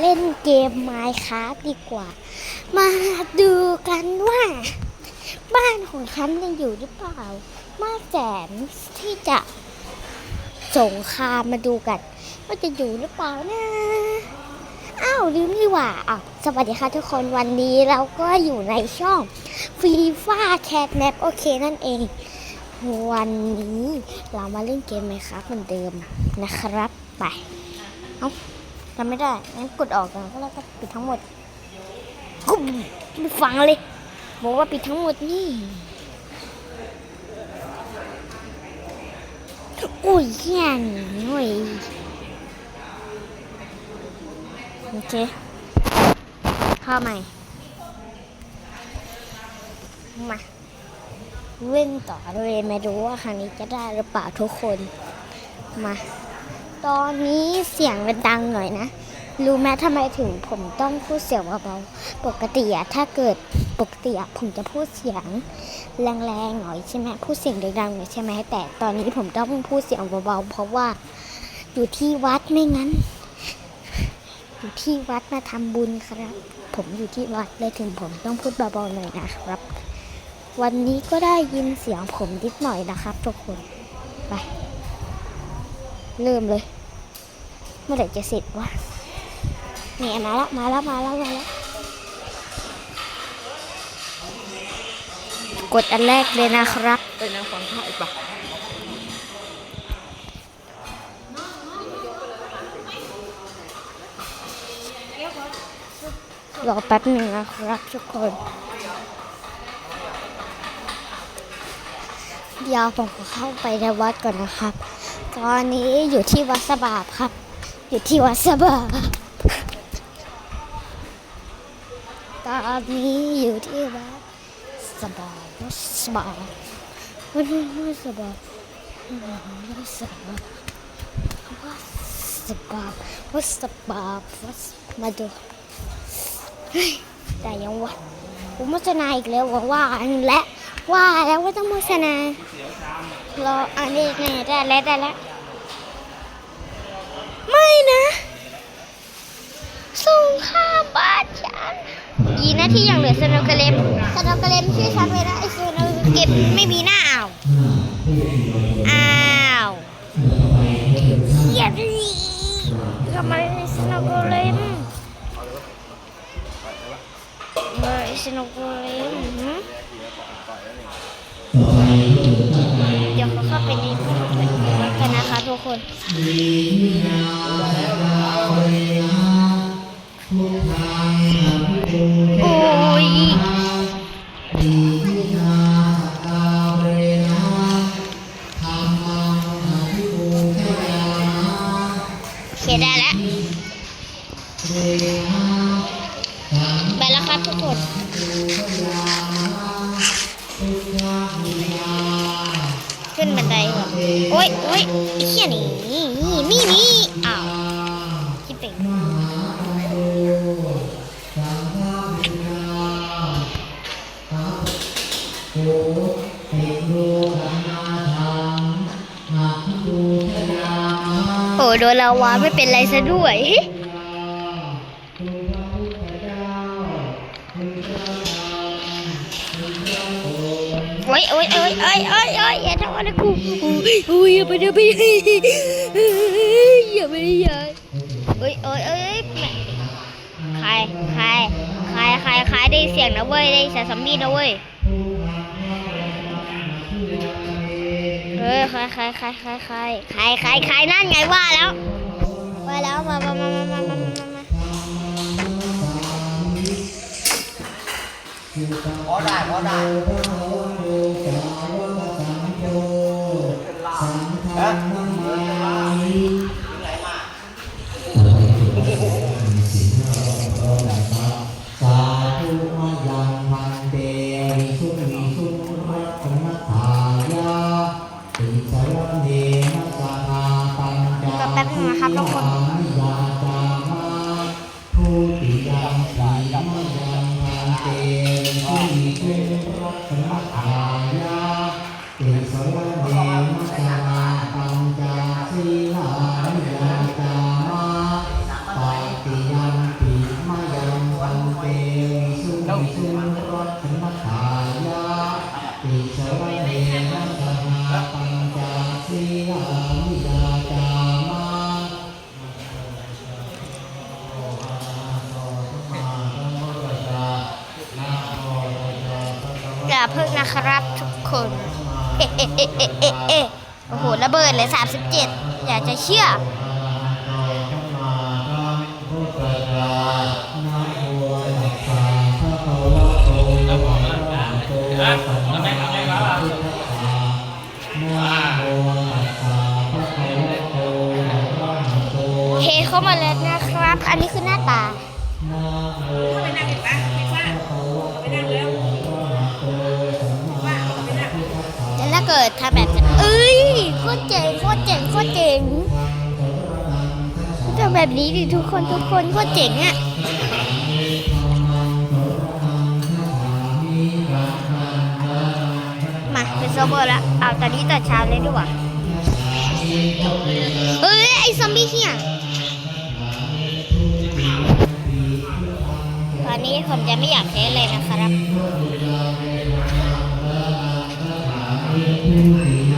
เล่นเกมไมค์ครับดีกว่า มาดูกันว่า บ้านของฉันยังอยู่หรือเปล่า มาแสนที่จะสงครามมาดูกัน ว่าจะอยู่หรือเปล่านะอ้าวลืมนี่หว่าอะสวัสดีค่ะทุกคนวันนี้เราก็อยู่ในช่องฟีฟ่าแคทแมปโอเคนั่นเอง วันนี้เรามาเล่นเกมไหมครับเหมือนเดิมนะครับไป เอ้า ทำไม่ได้ งั้นกดออกก่อนก็แล้วก็ปิดทั้งหมดกุมไม่ฟังเลย บอกว่าปิดทั้งหมดนี่ อุ้ยแย่หน่อยโอเคเข้าใหม่ มาเล่นต่อเลยไม่รู้ว่าครั้งนี้จะได้หรือเปล่าทุกคน มา ตอนนี้เสียงมันดังหน่อยนะ รู้ไหมทำไมถึงผมต้องพูดเสียงเบาๆ ปกติอะถ้าเกิดปกติอะผมจะพูดเสียงแรงๆหน่อยใช่ไหมพูดเสียงดังๆหน่อยใช่ไหมแต่ตอนนี้ผมต้องพูดเสียงเบาๆเพราะว่าอยู่ที่วัดไม่งั้น อยู่ที่วัดมาทำบุญครับ ผมอยู่ที่วัดเลยถึงผมต้องพูดเบาๆหน่อยนะครับ วันนี้ก็ได้ยินเสียงผมนิดหน่อยนะครับทุกคนไปเริ่มเลย มื่อไหร่จะเสร็จวะเนี่ยมาแล้วมาแล้วมาแล้วมาแล้วกดอันแรกเลยนะครับไปนั่งฟังข้าวอีกปะรอแป๊บหนึ่งนะครับทุกคน เดี๋ยวผมขอเข้าไปในวัดก่อนนะครับ ตอนนี้อยู่ที่วัดสะบาบครับ อยู่ที่วัดสบาตอนนี้อยู่ที่วัดสบาวัดสบาวัดวัดสบาวัดสบาวัดสบาวัดสบาวัดมาดูแต่ยังวะผมโฆษณาอีกแล้วว่าว่าอันและว่าแล้วว่าต้องโฆษณารออันนี้แน่ได้แล้วได้แล้ว ดีนะที่ยังเหลือสโนว์กระเลมสโนว์กระเลมช่วยฉันไว้นะไอ้สโนเก็บไม่มีหน้าอ้าวอ้าวเกียดดีทำไมสโนว์กระเลมเบอร์สนุกเลยหือเดี๋ยวเขาเข้าไปในกันนะคะทุกคนโ subscribe ซะด้วยโอ้ยโอ้ยโอ้ยโอ้ยโอ้ยโอ้ยอย่าทำอะไรกูโอ้ยอย่าไปอย่าไปอย่าไปอย่าโอ้ยโอ้ยโอ้ยใครใครใครใครใครได้เสียงนะเว้ยได้เสียงซอมบี้นะเว้ยเฮ้ยใครใครใครใครใครใครใครนั่นไงว่าแล้ว แล้วมามามามามาพอได้พอได้ฮะ อย่าเพิ่งนะครับทุกคนเอ๊ะเอ๊ะเอ๊ะเอ๊ะเอ๊ะเอ๊ะโอ้โห ระเบิดเลย 37 อยากจะเชื่อ แล้วถ้าเกิดทำแบบนั้นเอ้ยโคตรเจ๋งโคตรเจ๋งโคตรเจ๋งทำแบบนี้ดิทุกคนทุกคนโคตรเจ๋งอะมาเป็นโซเบอร์แล้วเอาตอนนี้ตอนเช้าเลยดีกว่าเอ้ยไอซอมบี้เฮียตอนนี้ผมจะไม่อยากเทสเลยนะครับ มา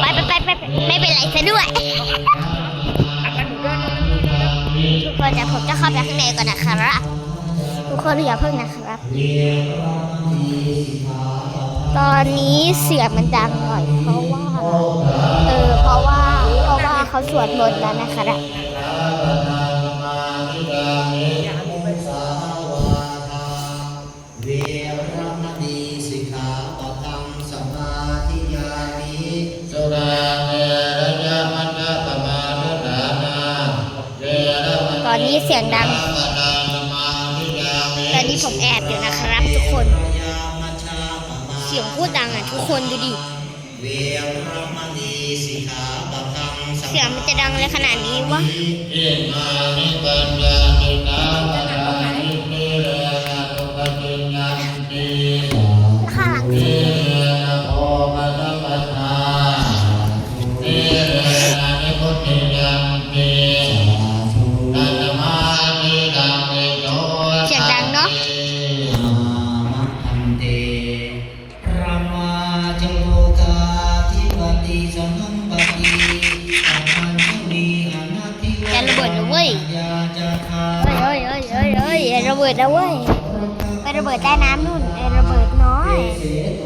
ไปไปไปไปไม่เป็นไรซะด้วย ทุกคนเดี๋ยวผมจะเข้าไปข้างในก่อนนะครับ ทุกคนอย่าเพิ่งนะครับ ตอนนี้เสียงมันดังหน่อยเพราะว่า เออเพราะว่าเพราะว่าเขาสวดมนต์แล้วนะครั ยงดังปะทังสมาธิยามิตอนนี้ผมแอบอยู่นะครับทุกคน เสียงพูดดังอะทุกคนดูดิ เสียงมันจะดังเลยขนาดนี้วะ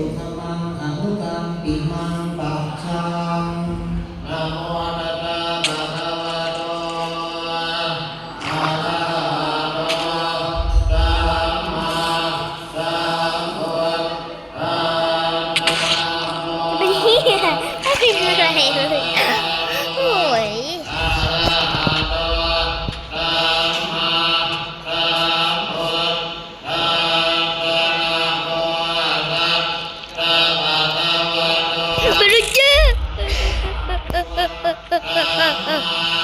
สตุธรรมังอนุกัมปิมัง แ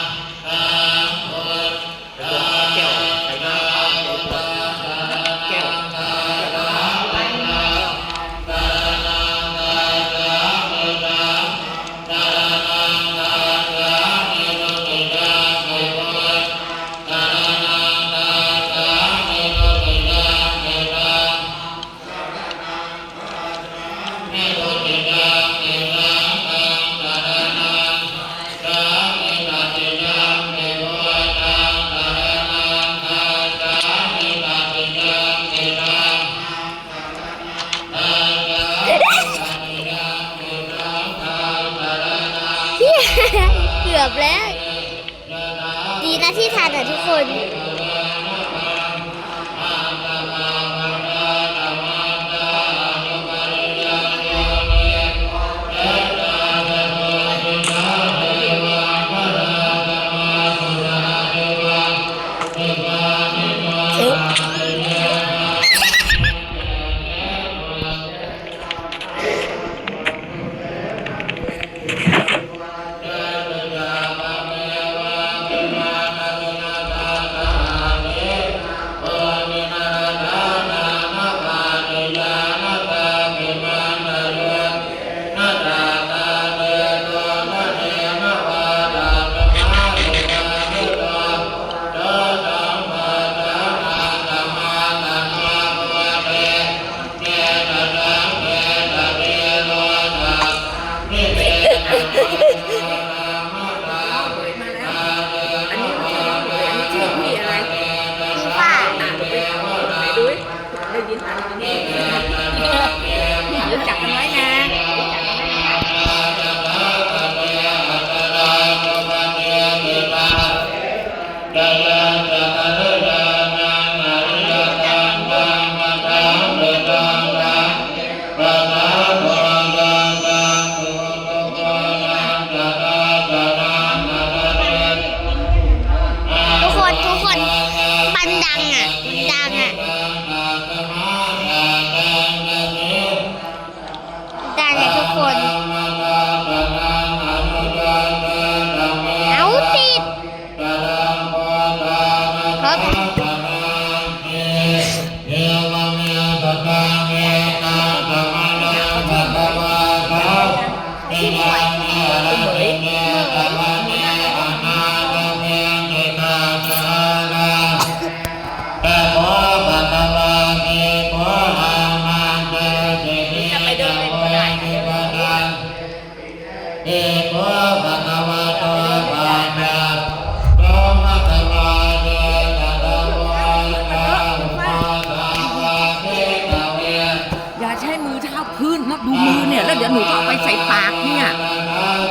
นดดูมือเนี่ย แล้วเดี๋ยวหนูก็เอาไปใส่ปากเนี่ย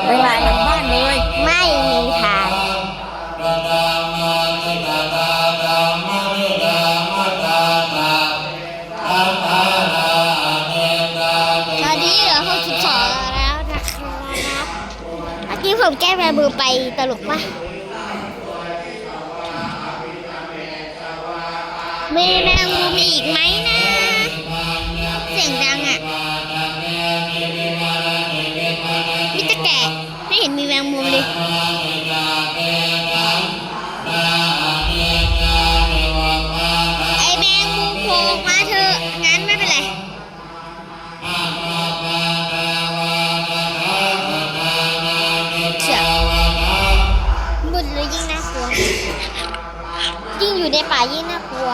เวลาทางบ้านเลย ไม่มีทาง ตอนนี้เหลือ62แล้วนะครับเมื่อกี้ผมแก้แบมือไปตลกปะู่ในป่ายิ่งน่ากลัว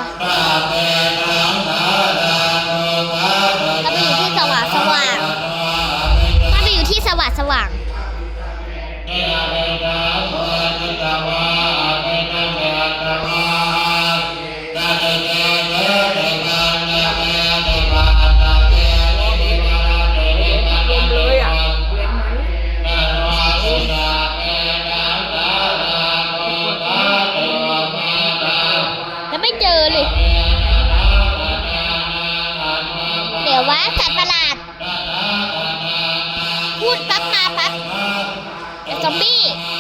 Cầm.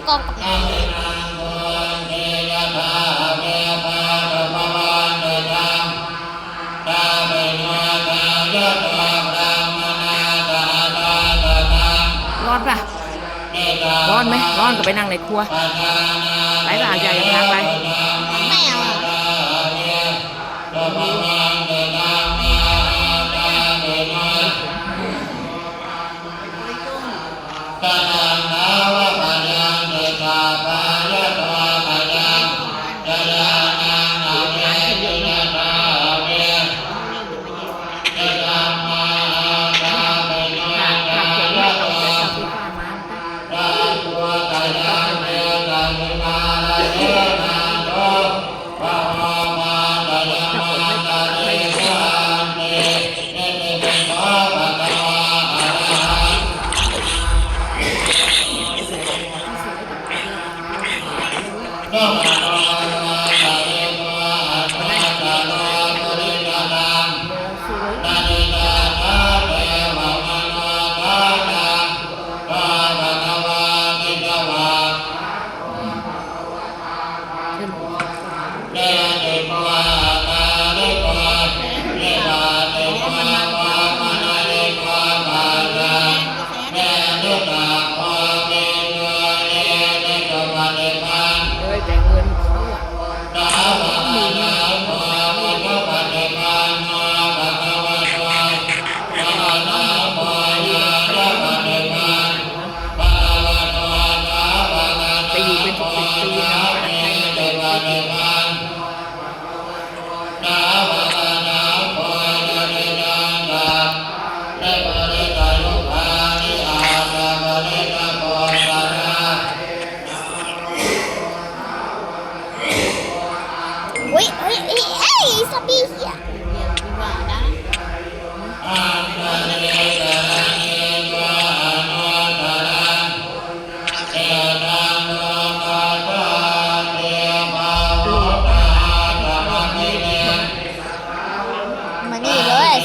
งกลมกับน้อร้อนปะร้อนไหมร้อนก็ไปนั่งในครัวไปล่ะอย่าอย่งทางไปไม่เอา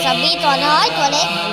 นี่เลย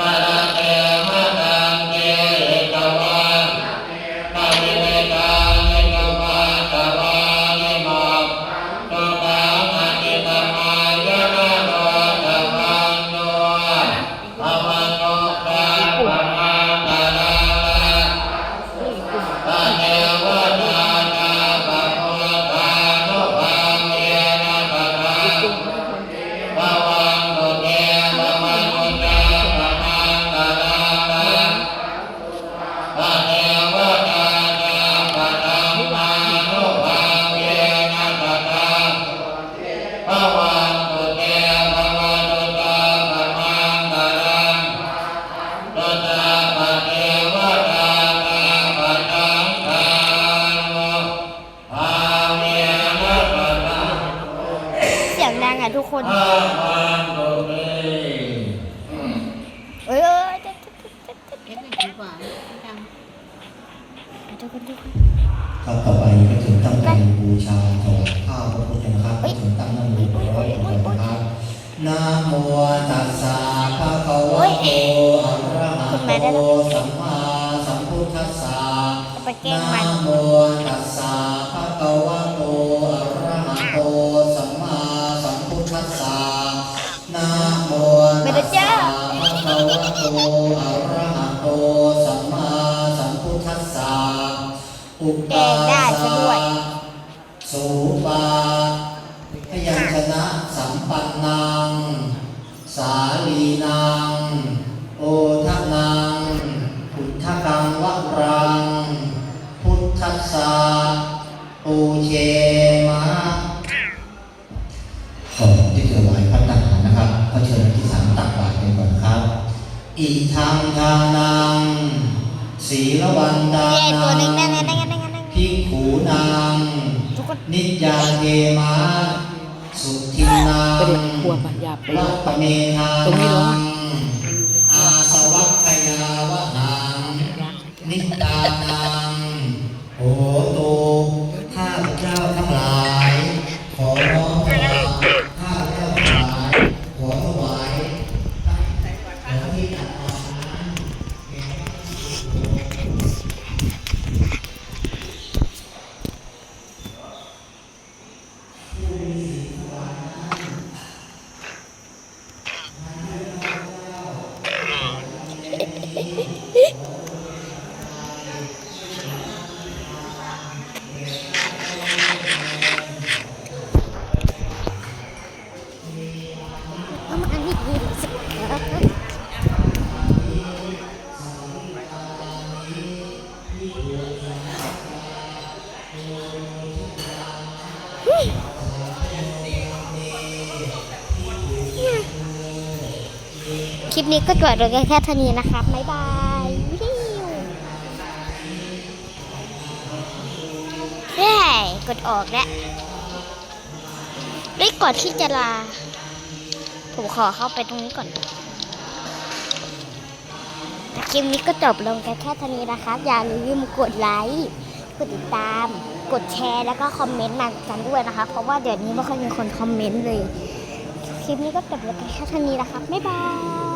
ต คนอามันโตเมเอ้ยเอ้ยเดี๋ยวเอ็ดไม่ดีกว่าดังเดี๋ยวเดี๋ยวเดี๋ยวครับต่อไปก็ถึงตั้งใจบูชาถวายข้าวพระพุทธนะครับก็ถึงตั้งนั่งมือร้อยก่อนนะครับนะโมตัสสะภะคะวะโตอะระหะโตสัมมาสัมพุทธัสสะจะไปแกล้งมันนะโมตัสสะภะคะวะโตอะ คะวะโตอะระหะโตสัมมาสัมพุทธัสสะอุปา ทังทานังศีลวันตานัตัวหนึ่งนั่นงนั่นนั่นนั่นนั่นพิกขูนางนิจยาเกมาสุทินางประเด็นครัวปะหยาบไปวัปเมธาตรงนี้ร้อนอา นี้ก็จบลงแค่เท่านี้นะครับ บ๊ายบายวิวเฮ้ยกดออกแล้วเฮ้ยก่อนที่จะลา ผมขอเข้าไปตรงนี้ก่อนคลิปนี้ก็จบลงกันแค่เท่านี้นะครับ อย่าลืมกดไลค์ กดติดตาม กดแชร์แล้วก็คอมเมนต์มากันด้วยนะคะ เพราะว่าเดี๋ยวนี้ไม่ค่อยมีคนคอมเมนต์เลย คลิปนี้ก็จบลงกันแค่เท่านี้นะครับ บ๊ายบาย